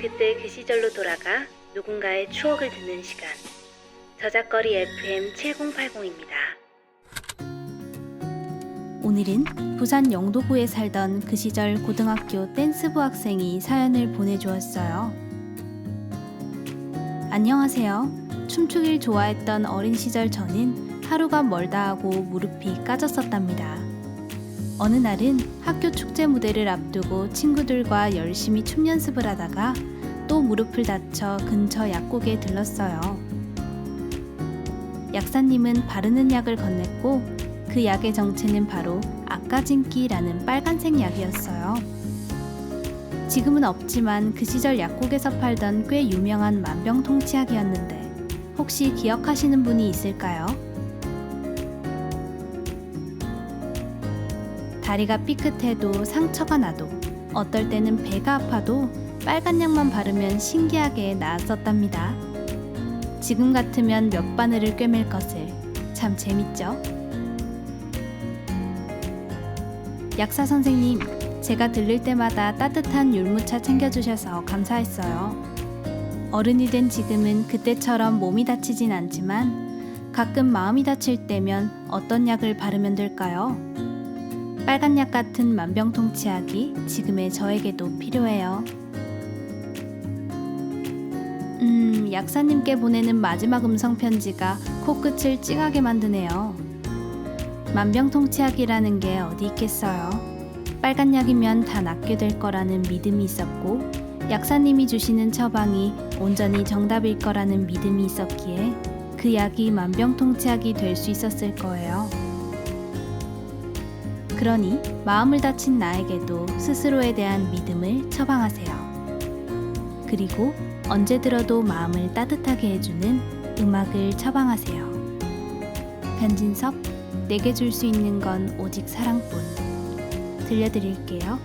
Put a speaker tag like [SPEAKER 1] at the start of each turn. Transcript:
[SPEAKER 1] 그때 그 시절로 돌아가 누군가의 추억을 듣는 시간. 저작거리 FM 7080입니다.
[SPEAKER 2] 오늘은 부산 영도구에 살던 그 시절 고등학교 댄스부 학생이 사연을 보내주었어요. 안녕하세요. 춤추길 좋아했던 어린 시절 저는 하루가 멀다 하고 무릎이 까졌었답니다. 어느 날은 학교 축제 무대를 앞두고 친구들과 열심히 춤 연습을 하다가 또 무릎을 다쳐 근처 약국에 들렀어요. 약사님은 바르는 약을 건넸고 그 약의 정체는 바로 아까진기라는 빨간색 약이었어요. 지금은 없지만 그 시절 약국에서 팔던 꽤 유명한 만병통치약이었는데 혹시 기억하시는 분이 있을까요? 다리가 삐끗해도 상처가 나도 어떨 때는 배가 아파도 빨간 약만 바르면 신기하게 나았었답니다. 지금 같으면 몇 바늘을 꿰맬 것을 참 재밌죠? 약사 선생님, 제가 들릴 때마다 따뜻한 율무차 챙겨주셔서 감사했어요. 어른이 된 지금은 그때처럼 몸이 다치진 않지만 가끔 마음이 다칠 때면 어떤 약을 바르면 될까요? 빨간 약 같은 만병통치약이 지금의 저에게도 필요해요. 음, 약사님께 보내는 마지막 음성 편지가 코끝을 찡하게 만드네요. 만병통치약이라는 게 어디 있겠어요. 빨간 약이면 다 낫게 될 거라는 믿음이 있었고, 약사님이 주시는 처방이 온전히 정답일 거라는 믿음이 있었기에 그 약이 만병통치약이 될 수 있었을 거예요. 그러니 마음을 다친 나에게도 스스로에 대한 믿음을 처방하세요. 그리고 언제 들어도 마음을 따뜻하게 해주는 음악을 처방하세요. 변진섭, 내게 줄 수 있는 건 오직 사랑뿐. 들려드릴게요.